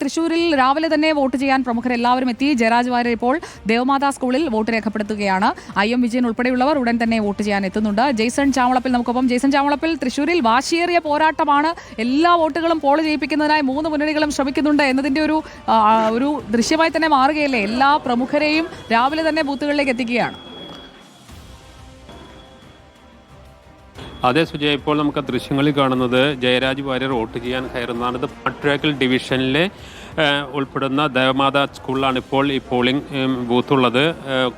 തൃശൂരിൽ രാവിലെ തന്നെ വോട്ട് ചെയ്യാൻ പ്രമുഖർ എല്ലാവരും എത്തി. ജയരാജ് വാര്യർ ഇപ്പോൾ ദേവമാതാ സ്കൂളിൽ വോട്ട് രേഖപ്പെടുത്തുകയാണ്. ഐ എം വിജയൻ ഉൾപ്പെടെയുള്ളവർ ഉടൻ തന്നെ വോട്ട് ചെയ്യാൻ എത്തുന്നുണ്ട്. ജെയ്സൺ ചാവളപ്പിൽ നമുക്കൊപ്പം ജെയ്സൺ ചാവളപ്പിൽ തൃശൂരിൽ വാശിയേറിയ പോരാട്ടമാണ്. എല്ലാ വോട്ടുകളും പോൾ ചെയ്യിപ്പിക്കുന്നതിനായി മൂന്ന് മുന്നണികളും ശ്രമിക്കുന്നുണ്ട് എന്നതിന്റെ ഒരു ഒരു ദൃശ്യമായി തന്നെ മാറുകയല്ലേ? എല്ലാ പ്രമുഖരെയും രാവിലെ തന്നെ ബൂത്തുകളിലേക്ക് എത്തിക്കുകയാണ്. അതെ സുജയ ഇപ്പോൾ നമുക്ക് ദൃശ്യങ്ങളിൽ കാണുന്നത് ജയരാജ് വാര്യർ വോട്ട് ചെയ്യാൻ കയറുന്നതാണ്. ഇത് പട്രാക്കൽ ഡിവിഷനിലെ ഉൾപ്പെടുന്ന ദേവമാത സ്കൂളിലാണ് ഇപ്പോൾ ഈ പോളിംഗ് ബൂത്ത് ഉള്ളത്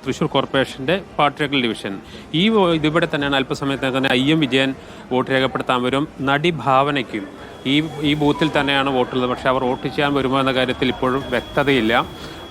തൃശ്ശൂർ കോർപ്പറേഷന്റെ പാട്രാക്കൽ ഡിവിഷൻ. ഈ ഇതിവിടെ തന്നെയാണ് അല്പസമയത്ത് തന്നെ ഐ എം വിജയൻ വോട്ട് രേഖപ്പെടുത്താൻ വരും. നടി ഭാവനയ്ക്കും ഈ ഈ ബൂത്തിൽ തന്നെയാണ് വോട്ടുള്ളത്. പക്ഷേ അവർ വോട്ട് ചെയ്യാൻ വരുമോ എന്ന കാര്യത്തിൽ ഇപ്പോഴും വ്യക്തതയില്ല.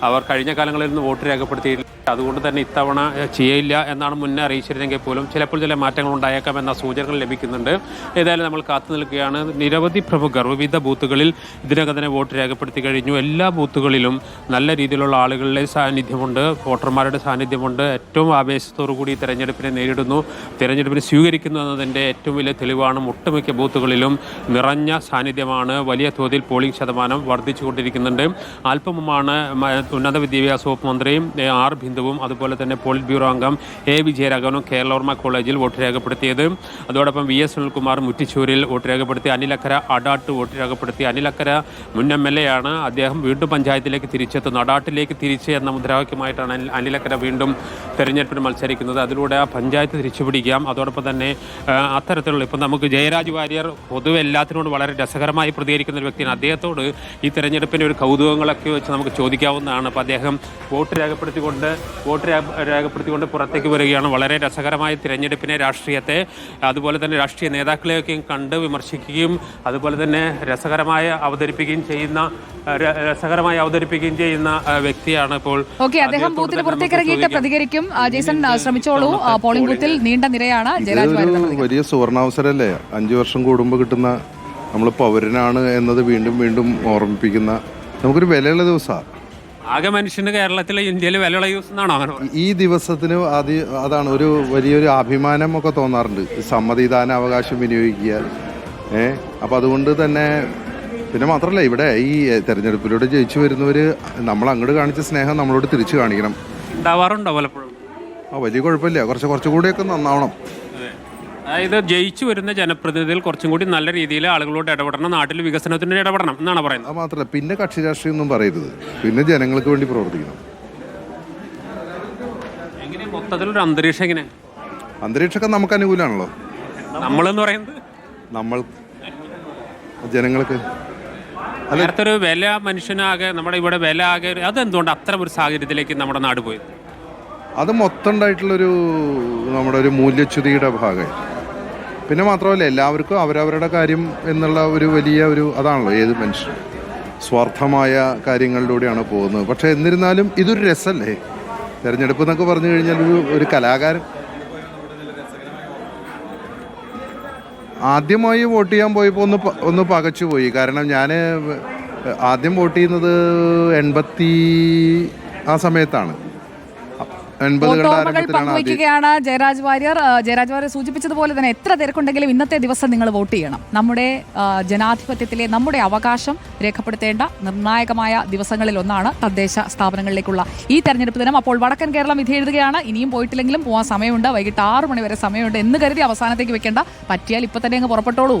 അവർ കഴിഞ്ഞ കാലങ്ങളിൽ നിന്ന് വോട്ട് രേഖപ്പെടുത്തിയിട്ടില്ല. അതുകൊണ്ട് തന്നെ ഇത്തവണ ചെയ്യില്ല എന്നാണ് മുന്നേ അറിയിച്ചിരുന്നെങ്കിൽ പോലും ചിലപ്പോൾ ചില മാറ്റങ്ങൾ ഉണ്ടായേക്കാം എന്ന സൂചനകൾ ലഭിക്കുന്നുണ്ട്. ഏതായാലും നമ്മൾ കാത്തു നിൽക്കുകയാണ്. നിരവധി പ്രമുഖർ വിവിധ ബൂത്തുകളിൽ ഇതിനകം തന്നെ വോട്ട് രേഖപ്പെടുത്തി കഴിഞ്ഞു. എല്ലാ ബൂത്തുകളിലും നല്ല രീതിയിലുള്ള ആളുകളുടെ സാന്നിധ്യമുണ്ട്. വോട്ടർമാരുടെ സാന്നിധ്യമുണ്ട്. ഏറ്റവും ആവേശത്തോടു കൂടി തെരഞ്ഞെടുപ്പിനെ നേരിടുന്നു. തെരഞ്ഞെടുപ്പിനെ സ്വീകരിക്കുന്നു എന്നതിന്റെ ഏറ്റവും വലിയ തെളിവാണ് ഒട്ടുമിക്ക ബൂത്തുകളിലും നിറഞ്ഞ സാന്നിധ്യമാണ്. വലിയ തോതിൽ പോളിംഗ് ശതമാനം വർദ്ധിച്ചുകൊണ്ടിരിക്കുന്നുണ്ട്. അല്പമുമാണ് മ- ഉന്നത വിദ്യാഭ്യാസ വകുപ്പ് മന്ത്രിയും ആർ ബിന്ദുവും അതുപോലെ തന്നെ പോളിറ്റ് ബ്യൂറോ അംഗം എ വിജയരാഘവനും കേരളവർമ്മ കോളേജിൽ വോട്ട് രേഖപ്പെടുത്തിയത്. അതോടൊപ്പം വി എസ് സുനിൽകുമാർ മുറ്റിച്ചൂരിൽ വോട്ട് രേഖപ്പെടുത്തി. അനിലക്കര അടാട്ട് വോട്ട് രേഖപ്പെടുത്തി. അനിലക്കര മുൻ എം എൽ എ ആണ്. അദ്ദേഹം വീണ്ടും പഞ്ചായത്തിലേക്ക് തിരിച്ചെത്തുന്നു. അടാട്ടിലേക്ക് തിരിച്ച് എന്ന മുദ്രാവാക്യമായിട്ടാണ് അനിലക്കര വീണ്ടും തെരഞ്ഞെടുപ്പിന് മത്സരിക്കുന്നത്. അതിലൂടെ ആ പഞ്ചായത്ത് തിരിച്ചുപിടിക്കാം. അതോടൊപ്പം തന്നെ അത്തരത്തിലുള്ള ഇപ്പം നമുക്ക് ജയരാജ് വാര്യർ പൊതുവെ എല്ലാത്തിനോട് വളരെ രസകരമായി പ്രതികരിക്കുന്ന ഒരു വ്യക്തിയാണ്. അദ്ദേഹത്തോട് ഈ തെരഞ്ഞെടുപ്പിന്റെ ഒരു കൗതുകങ്ങളൊക്കെ വെച്ച് നമുക്ക് ചോദിക്കാവുന്നതാണ്. അപ്പോൾ അദ്ദേഹം വോട്ട് രേഖപ്പെടുത്തിക്കൊണ്ട് വോട്ട് രേഖ- രേഖപ്പെടുത്തിക്കൊണ്ട് പുറത്തേക്ക് വരികയാണ്. വളരെ രസകരമായ തിരഞ്ഞെടുപ്പിനെ രാഷ്ട്രീയത്തെ അതുപോലെ തന്നെ രാഷ്ട്രീയ നേതാക്കളെയൊക്കെയും കണ്ട് വിമർശിക്കുകയും അതുപോലെ തന്നെ രസകരമായ അവതരിപ്പിക്കുകയും ചെയ്യുന്ന രസകരമായി അവതരിപ്പിക്കുകയും ചെയ്യുന്ന വ്യക്തിയാണ് ഇപ്പോൾ ഓക്കെ അദ്ദേഹം ബൂത്തിന് പുറത്തേക്ക് ഇറങ്ങിയിട്ട് പ്രതികരിക്കും. ജേസൺ ശ്രമിച്ചോളൂ. പോളിംഗ് ബൂത്തിൽ നീണ്ട നിരയാണ് ജയരാജ് വലിയ സുവർണാവസരല്ലേ? അഞ്ചു വർഷം കൂടുമ്പോൾ കിട്ടുന്ന നമ്മൾ പൗരനാണ് എന്നത് വീണ്ടും വീണ്ടും ഓർമ്മിപ്പിക്കുന്ന നമുക്കൊരു വിലയുള്ള ദിവസമാണ് ആകെ മനുഷ്യന് കേരളത്തിലെ ഇന്ത്യയിൽ വിലയുള്ള യൂസ് എന്നാണോ അങ്ങനെ പറയുന്നത്? ഈ ദിവസത്തിന് അത് അതാണ് ഒരു വലിയൊരു അഭിമാനം ഒക്കെ തോന്നാറുണ്ട്. സമ്മതിദാന അവകാശം വിനിയോഗിക്കുക ഏ? അപ്പം അതുകൊണ്ട് തന്നെ പിന്നെ മാത്രമല്ല ഇവിടെ ഈ തെരഞ്ഞെടുപ്പിലൂടെ ജയിച്ചു വരുന്നവർ നമ്മൾ അങ്ങോട്ട് കാണിച്ച സ്നേഹം നമ്മളോട് തിരിച്ചു കാണിക്കണം. ഉണ്ടാവാറുണ്ടോ പലപ്പോഴും? ആ വലിയ കുഴപ്പമില്ല. കുറച്ച് കുറച്ചുകൂടിയൊക്കെ നന്നാവണം. അതായത് ജയിച്ചു വരുന്ന ജനപ്രതിനിധികൾ കുറച്ചും കൂടി നല്ല രീതിയിൽ ആളുകളോട് ഇടപെടണം നാട്ടിൽ വികസനത്തിന് ഇടപെടണം എന്നാണ് പറയുന്നത്. അത് മാത്രമല്ല പിന്നെ കക്ഷി രാഷ്ട്രീയം ഒന്നും പറയരുത്. പിന്നെ ജനങ്ങൾക്ക് വേണ്ടി പ്രവർത്തിക്കണം. എങ്ങനെ? മൊത്തത്തിലൊരു അന്തരീക്ഷം എങ്ങനെ? അന്തരീക്ഷമൊക്കെ നമുക്ക് അനുകൂലമാണല്ലോ നമ്മളെന്ന് പറയുന്നത്? നമ്മൾ ജനങ്ങൾക്ക് നേരത്തെ ഒരു വില മനുഷ്യനാകെ നമ്മുടെ ഇവിടെ വില ആകെ ഒരു- അതെന്തുകൊണ്ട് അത്തരം ഒരു സാഹചര്യത്തിലേക്ക് നമ്മുടെ നാട് പോയത്? അത് മൊത്തം ഉണ്ടായിട്ടുള്ളൊരു നമ്മുടെ ഒരു മൂല്യച്യുതിയുടെ ഭാഗമായി പിന്നെ മാത്രമല്ല എല്ലാവർക്കും അവരവരുടെ കാര്യം എന്നുള്ള ഒരു വലിയ ഒരു അതാണല്ലോ ഏത് മനുഷ്യൻ. സ്വാർത്ഥമായ കാര്യങ്ങളിലൂടെയാണ് പോകുന്നത്. പക്ഷേ എന്നിരുന്നാലും ഇതൊരു രസമല്ലേ തിരഞ്ഞെടുപ്പ് എന്നൊക്കെ പറഞ്ഞു കഴിഞ്ഞാൽ ഒരു ഒരു കലാകാരൻ. ആദ്യമായി വോട്ട് ചെയ്യാൻ പോയപ്പോൾ ഒന്ന് ഒന്ന് പകച്ചു പോയി. കാരണം ഞാൻ ആദ്യം വോട്ട് ചെയ്യുന്നത് എൺപത്തി ആ സമയത്താണ്. ഓർമ്മകൾ പങ്കുവയ്ക്കുകയാണ് ജയരാജ് വാര്യർ. ജയരാജ് വാര്യർ സൂചിപ്പിച്ചതുപോലെ തന്നെ എത്ര തിരക്കുണ്ടെങ്കിലും ഇന്നത്തെ ദിവസം നിങ്ങൾ വോട്ട് ചെയ്യണം. നമ്മുടെ ജനാധിപത്യത്തിലെ നമ്മുടെ അവകാശം രേഖപ്പെടുത്തേണ്ട നിർണായകമായ ദിവസങ്ങളിൽ ഒന്നാണ് തദ്ദേശ സ്ഥാപനങ്ങളിലേക്കുള്ള ഈ തെരഞ്ഞെടുപ്പ് ദിനം. അപ്പോൾ വടക്കൻ കേരളം വിധി എഴുതുകയാണ്. ഇനിയും പോയിട്ടില്ലെങ്കിലും പോകാൻ സമയമുണ്ട്. വൈകിട്ട് ആറ് മണി വരെ സമയമുണ്ട് എന്ന് കരുതി അവസാനത്തേക്ക് വെക്കേണ്ട. പറ്റിയാൽ ഇപ്പൊ തന്നെ അങ്ങ് പുറപ്പെട്ടോളൂ.